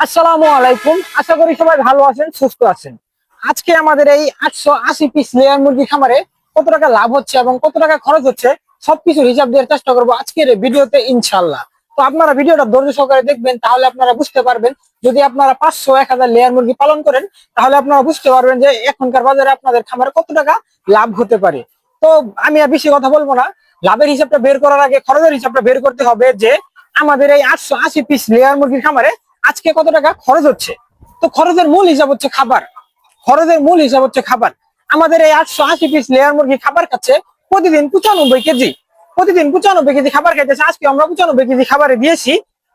আসসালামু আলাইকুম। আশা করি সবাই ভালো আছেন, সুস্থ আছেন। আজকে আমাদের এই আটশো আশি পিস লেয়ার মুরগি খামারে কত টাকা লাভ হচ্ছে এবং কত টাকা খরচ হচ্ছে সবকিছুর হিসাব দেওয়ার চেষ্টা করব আজকের এই ভিডিওতে ইনশাল্লাহ তো আপনারা ভিডিওটা ধৈর্য সহকারে দেখবেন, তাহলে আপনারা বুঝতে পারবেন, যদি আপনারা পাঁচশো এক হাজার লেয়ার মুরগি পালন করেন, তাহলে আপনারা বুঝতে পারবেন যে এখনকার বাজারে আপনাদের খামারে কত টাকা লাভ হতে পারে। তো আমি আর বেশি কথা বলব না। লাভের হিসাবটা বের করার আগে খরচের হিসাবটা বের করতে হবে যে আমাদের এই আটশো আশি পিস লেয়ার মুরগির খামারে আজকে কত টাকা? খরচ হচ্ছে। তো খরচের মূল হিসাব হচ্ছে খাবার। খরচের মূল হিসাব হচ্ছে খাবার। আমাদের এই আটশো আশি পিস লেয়ার মুরগি খাবার খাচ্ছে প্রতিদিন পঁচানব্বই কেজি। প্রতিদিন পঁচানব্বই কেজি খাবার খাইতেছে। আজকে আমরা পঁচানব্বই কেজি খাবারে দিয়েছি।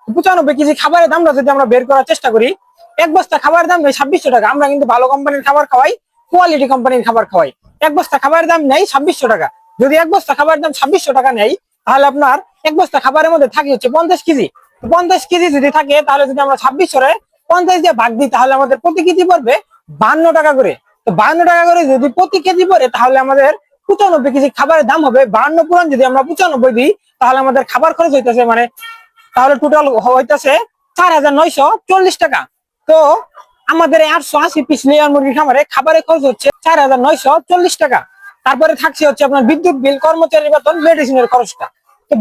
পঁচানব্বই কেজি খাবারের দামটা যদি আমরা বের করার চেষ্টা করি, এক বস্তা খাবারের দাম নেই ছাব্বিশশো টাকা। আমরা কিন্তু ভালো কোম্পানির খাবার খাওয়াই কোয়ালিটি কোম্পানির খাবার খাওয়াই। এক বস্তা খাবারের দাম নেই ছাব্বিশশো টাকা। যদি এক বস্তা খাবারের দাম ছাব্বিশশো টাকা নেই, তাহলে আপনার এক বস্তা খাবারের মধ্যে থাকে হচ্ছে পঞ্চাশ কেজি। পঞ্চাশ কেজি যদি থাকে, তাহলে যদি আমরা ছাব্বিশশো রে পঞ্চাশ দিয়ে ভাগ দিই, তাহলে আমাদের প্রতি কেজি পড়বে বান্ন টাকা করে। তো বান্ন টাকা করে যদি প্রতি কেজি পড়ে, তাহলে আমাদের পঁচানব্বই কেজি খাবারের দাম হবে। বান্ন পুরান যদি আমরা পঁচানব্বই দিই, তাহলে আমাদের খাবার খরচ হইতেছে মানে তাহলে টোটাল হইতেছে চার হাজার নয়শো চল্লিশ টাকা। তো আমাদের আটশো আশি পিস লেয়ার মুরগির খামারে খাবারের খরচ হচ্ছে চার হাজার নয়শো চল্লিশ টাকা। তারপরে থাকছে হচ্ছে আপনার বিদ্যুৎ বিল কর্মচারী বেতন মেডিসিনের খরচটা।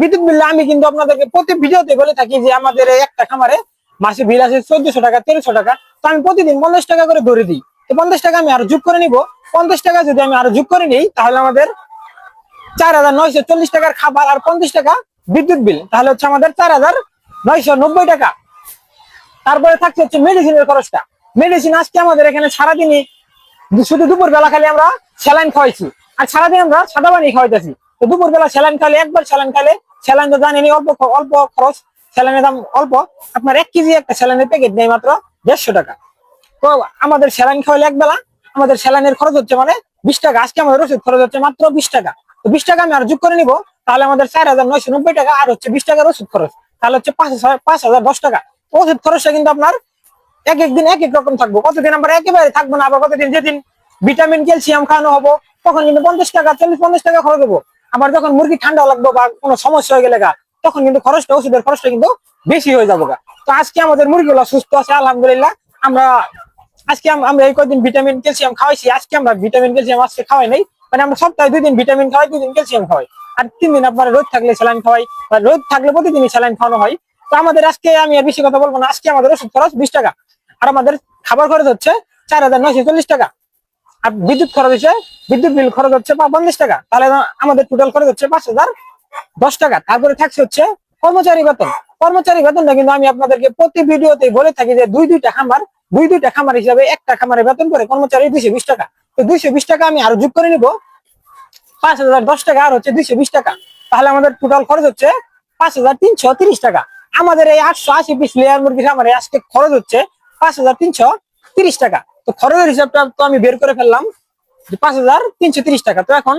বিদ্যুৎ বিল, আমি কিন্তু আপনাদেরকে প্রতি ভিডিওতে বলে থাকি যে আমাদের একটা খামারে মাসে বিল আছে চোদ্দশো টাকা, তেরোশো টাকা। তো আমি প্রতিদিন পঞ্চাশ টাকা করে ধরে দিই। তো পঞ্চাশ টাকা আমি আরও যোগ করে নিব। পঞ্চাশ টাকা যদি আমি আরও যোগ করে নিই, তাহলে আমাদের চার হাজার নয়শো চল্লিশ টাকার খাবার আর পঞ্চাশ টাকা বিদ্যুৎ বিল। তাহলে হচ্ছে আমাদের চার হাজার নয়শো নব্বই টাকা। তারপরে থাকছে হচ্ছে মেডিসিনের খরচটা। মেডিসিন আজকে আমাদের এখানে সারাদিনই শুধু দুপুর বেলা খালি আমরা স্যালাইন খাওয়াইছি। আর সারাদিন আমরা সাদা পানি খাওয়াইতেছি। তো দুপুর বেলা স্যালাইন খাইলে একবার স্যালাইন খাইলে স্যালাইন তো জানেনি অল্প অল্প খরচ। স্যালাইনের দাম অল্প। আপনার এক কেজি একটা স্যালাইনের প্যাকেট নেই মাত্র দেড়শো টাকা। তো আমাদের স্যালাইন খাওয়াইলে এক বেলা আমাদের স্যালাইনের খরচ হচ্ছে মানে বিশ টাকা। আজকে আমাদের ওষুধ খরচ হচ্ছে মাত্র বিশ টাকা। তো বিশ টাকা আমি আর যোগ করে নিব, তাহলে আমাদের চার হাজার নয়শো নব্বই টাকা আর হচ্ছে বিশ টাকার ওষুধ খরচ। তাহলে হচ্ছে পাঁচ হাজার পাঁচ হাজার দশ টাকা। ওষুধ খরচটা কিন্তু আপনার এক এক দিন এক এক রকম থাকব। কতদিন আমরা একেবারে থাকব না, আবার কতদিন যেদিন ভিটামিন ক্যালসিয়াম খাওয়ানো হব, তখন কিন্তু পঞ্চাশ টাকা, চল্লিশ, পঞ্চাশ টাকা খরচ দেবো আবার যখন মুরগি ঠান্ডা লাগবে বা কোনো সমস্যা হয়ে গেলে গা, তখন কিন্তু খরচটা, ওষুধের খরচটা কিন্তু বেশি হয়ে যাব গা। তো আজকে আমাদের মুরগিগুলো সুস্থ আছে, আলহামদুলিল্লাহ। আমরা, আজকে আমরা এই কদিন ভিটামিন, ক্যালসিয়াম খাওয়াইছি। আজকে আমরা ভিটামিন, ক্যালসিয়াম আজকে খাওয়াই নাই। মানে আমরা সপ্তাহে দুই দিন ভিটামিন খাওয়াই, দুই দিন ক্যালসিয়াম খাওয়াই। আর তিন দিন আপনার রোদ থাকলে স্যালাইন খাওয়াই, বা রোদ থাকলে প্রতিদিনই স্যালাইন খাওয়ানো হয়। তো আমাদের আজকে আমি আর বেশি কথা বলব না। আজকে আমাদের ওষুধ খরচ বিশ টাকা। আর আমাদের খাবার খরচ হচ্ছে চার হাজার নয়শো চল্লিশ টাকা। আর বিদ্যুৎ খরচ হচ্ছে বিদ্যুৎ বিল খরচ হচ্ছে পঞ্চাশ টাকা। তাহলে আমাদের টোটাল খরচ হচ্ছে পাঁচ হাজার দশ টাকা। তারপরে থাকছে হচ্ছে কর্মচারী বেতন। কর্মচারী বেতনটা কিন্তু আমি আপনাদেরকে প্রতি ভিডিওতে বলে থাকি যে দুই দুইটা খামার, দুই দুইটা খামার হিসাবে একটা খামারে বেতন করে কর্মচারী দুইশো বিশ টাকা। তো দুইশো বিশ টাকা আমি আরও যোগ করে নিব। পাঁচ হাজার দশ টাকা আর হচ্ছে দুইশো বিশ টাকা। তাহলে আমাদের টোটাল খরচ হচ্ছে পাঁচ হাজার তিনশো তিরিশ টাকা। আমাদের এই আটশো আশি পিস লেয়ার মুরগি খামারে আজকে খরচ হচ্ছে পাঁচ হাজার তিনশো তিরিশ টাকা। তো খরচের হিসাবটা তো আমি বের করে ফেললাম যে পাঁচ হাজার তিনশো তিরিশ টাকা। তো এখন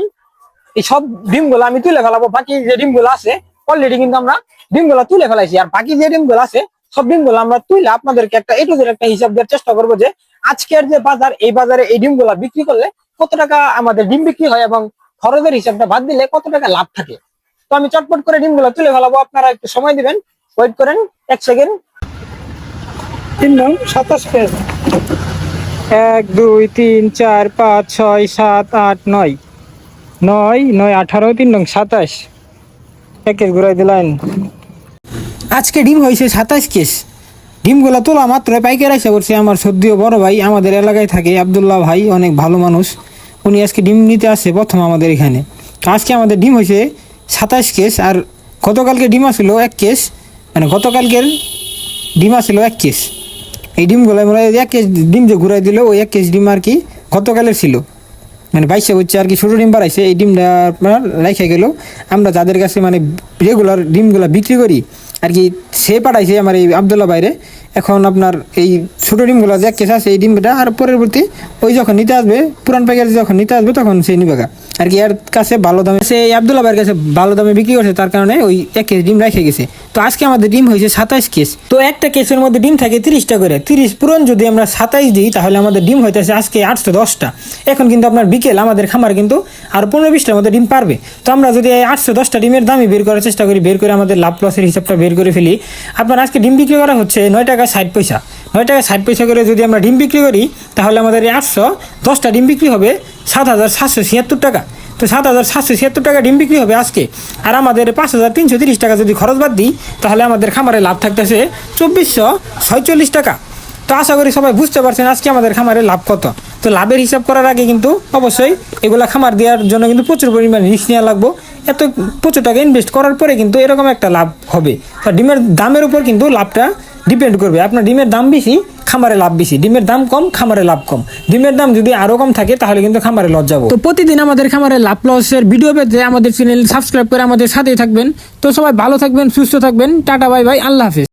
এই সব ডিমগুলো আমি তুলে ফেলাবো। বাকি যে ডিমগুলো আছে অলরেডি কিন্তু আমরা ডিমগুলো তুলে ফেলাইছি। আর বাকি যে ডিমগুলো আছে, সব ডিমগুলো আমরা তুলে আপনাদেরকে একটা এটু একটা হিসাব দেওয়ার চেষ্টা করব যে আজকের যে বাজার, এই বাজারে এই ডিমগুলা বিক্রি করলে কত টাকা আমাদের ডিম বিক্রি হয় এবং খরচের হিসাবটা বাদ দিলে কত টাকা লাভ থাকে। তো আমি চটপট করে ডিমগুলো তুলে ফেলাবো। আপনারা একটু সময় দিবেন। ওয়েট করেন। এক সেকেন্ড তিন নং সাতাশ এক, দুই, তিন, চার, পাঁচ, ছয়, সাত, আট, নয়। নয় নয়, আঠারো, তিন নং, সাতাশ। একের ঘুরাই দিলেন। আজকে ডিম হয়েছে সাতাশ কেস। ডিমগুলো তোলা মাত্র পাইকার এসে করছে আমার সদ্যীয় বড় ভাই, আমাদের এলাকায় থাকে আবদুল্লাহ ভাই, অনেক ভালো মানুষ। উনি আজকে ডিম নিতে আসে প্রথম আমাদের এখানে। আজকে আমাদের ডিম হয়েছে সাতাশ কেস আর গতকালকে ডিম আসলো এক কেস। মানে গতকালকের ডিম আসলো এক কেস। এই ডিমগুলো মানে এক কেজি ডিম যে ঘুরাই দিল, ওই এক কেজি ডিম আর কি গতকালের ছিল। মানে বাইশে হচ্ছে আর কি ছোটো ডিম বাড়াইছে, এই ডিমটা আপনার রাইখে গেল। আমরা যাদের কাছে মানে রেগুলার ডিমগুলো বিক্রি করি, আর কি সে পাঠাইছে আমার এই আবদুল্লাহ বাইরে এখন আপনার এই ছোটো ডিমগুলো যে কেস আছে, এই ডিমটা আর পরবর্তী ওই যখন নিতে আসবে, পুরান প্যাকেজ যখন নিতে আসবে, তখন সেই নিবে আর কি, এর কাছে ভালো দামে সে এই আবদুল্লাহ ভাইয়ের কাছে ভালো দামে বিক্রি করছে, তার কারণে ওই এক কেস ডিম রেখে গেছে। তো আজকে আমাদের ডিম হয়েছে সাতাইশ কেস তো একটা কেসের মধ্যে ডিম থাকে তিরিশটা করে। তিরিশ পুরন যদি আমরা সাতাইশ দিই, তাহলে আমাদের ডিম হইতেছে আজকে আটশো দশটা। এখন কিন্তু আপনার বিকেল, আমাদের খামার কিন্তু আর পনেরো বিশটার মধ্যে ডিম পারবে। তো আমরা যদি এই আটশো দশটা ডিমের দামই বের করার চেষ্টা করি, বের করে আমাদের লাভ লসের হিসাবটা বের করে ফেলি। আপনার আজকে ডিম বিক্রি করা হচ্ছে নয় টাকা ষাট পয়সা। নয় টাকা ষাট পয়সা করে যদি আমরা ডিম বিক্রি করি, তাহলে আমাদের এই আটশো দশটা ডিম বিক্রি হবে সাত হাজার সাতশো ছিয়াত্তর টাকা। তো সাত হাজার সাতশো ছিয়াত্তর টাকা ডিম বিক্রি হবে আজকে। আর আমাদের পাঁচ হাজার তিনশো তিরিশ টাকা যদি খরচ বাদ দিই, তাহলে আমাদের খামারে লাভ থাকতেছে চব্বিশশো ছয়চল্লিশ টাকা। তো আশা করি সবাই বুঝতে পারছেন আজকে আমাদের খামারে লাভ কত। তো লাভের হিসাব করার আগে কিন্তু অবশ্যই এগুলা খামার দেওয়ার জন্য কিন্তু প্রচুর পরিমাণে রিস্ক নেওয়া লাগবো। এত প্রচুর টাকা ইনভেস্ট করার পরে কিন্তু এরকম একটা লাভ হবে। ডিমের দামের উপর কিন্তু লাভটা ডিপেন্ড করবে। আপনার ডিমের দাম বেশি, খামারে লাভ বেশি। ডিমের দাম কম, খামারে লাভ কম। ডিমের দাম যদি আরও কম থাকে, তাহলে কিন্তু খামারে লস যাব তো প্রতিদিন আমাদের খামারে লাভ লসের ভিডিও পেতে আমাদের চ্যানেল সাবস্ক্রাইব করে আমাদের সাথেই থাকবেন। তো সবাই ভালো থাকবেন, সুস্থ থাকবেন। Tata, bye bye. আল্লাহ হাফিজ।